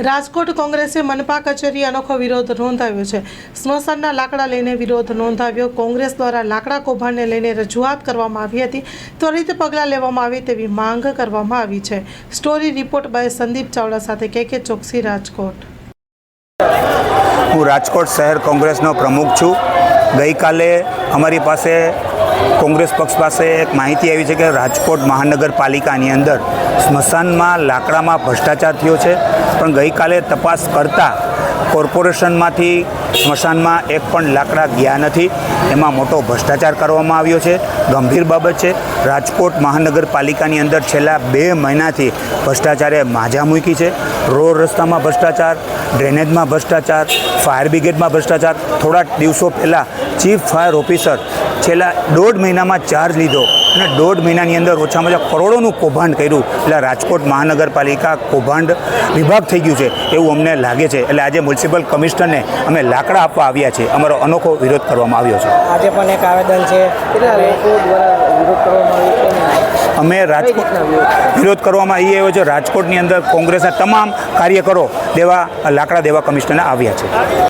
રાજકોટ કોંગ્રેસે મનપા કચેરી અનોખો વિરોધ નોંધાવ્યો છે. સ્મશાનના લાકડા લઈને વિરોધ નોંધાવ્યો. કોંગ્રેસ દ્વારા લાકડા કૌભાંડને લઈને રજૂઆત કરવામાં આવી હતી. ત્વરિત પગલાં લેવામાં આવે તેવી માંગ કરવામાં આવી છે. Story report by Sandeep Chavda સાથે કે કે ચોકસી રાજકોટ. હું રાજકોટ શહેર કોંગ્રેસનો પ્રમુખ છું. ગઈકાલે અમારી પાસે કોંગ્રેસ પક્ષ પાસે એક માહિતી આવી છે કે રાજકોટ મહાનગરપાલિકાની અંદર સ્મશાનમાં લાકડામાં ભ્રષ્ટાચાર થયો છે. પણ ગઈકાલે તપાસ કરતાં કોર્પોરેશનમાંથી સ્મશાનમાં એક પણ લાકડા ગયા નથી. એમાં મોટો ભ્રષ્ટાચાર કરવામાં આવ્યો છે. ગંભીર બાબત છે. રાજકોટ મહાનગરપાલિકાની અંદર છેલ્લા બે મહિનાથી ભ્રષ્ટાચારે માજા મૂકી છે. રોડ રસ્તામાં ભ્રષ્ટાચાર, ડ્રેનેજમાં ભ્રષ્ટાચાર, ફાયર બ્રિગેડમાં ભ્રષ્ટાચાર. થોડા દિવસો પહેલાં ચીફ ફાયર ઓફિસર છેલ્લા દોઢ મહિનામાં ચાર્જ લીધો. અને દોઢ મહિનાની અંદર ઓછામાં ઓછા કરોડોનું કૌભાંડ કર્યું. એટલે રાજકોટ મહાનગરપાલિકા કૌભાંડ વિભાગ થઈ ગયું છે એવું અમને લાગે છે. એટલે આજે મ્યુનિસિપલ કમિશનરને અમે લાકડા આપવા આવ્યા છીએ અમારો અનોખો વિરોધ કરવામાં આવ્યો છે. આજે પણ એક આવેદન છે કેટલા લોકો દ્વારા વિરોધ કરવામાં આવ્યો છે? અમે રાજકોટ વિરોધ કરવામાં આવી આવ્યો છે રાજકોટની અંદર કોંગ્રેસના તમામ કાર્યકરો દેવા લાકડા દેવા કમિશનરને આવ્યા છે.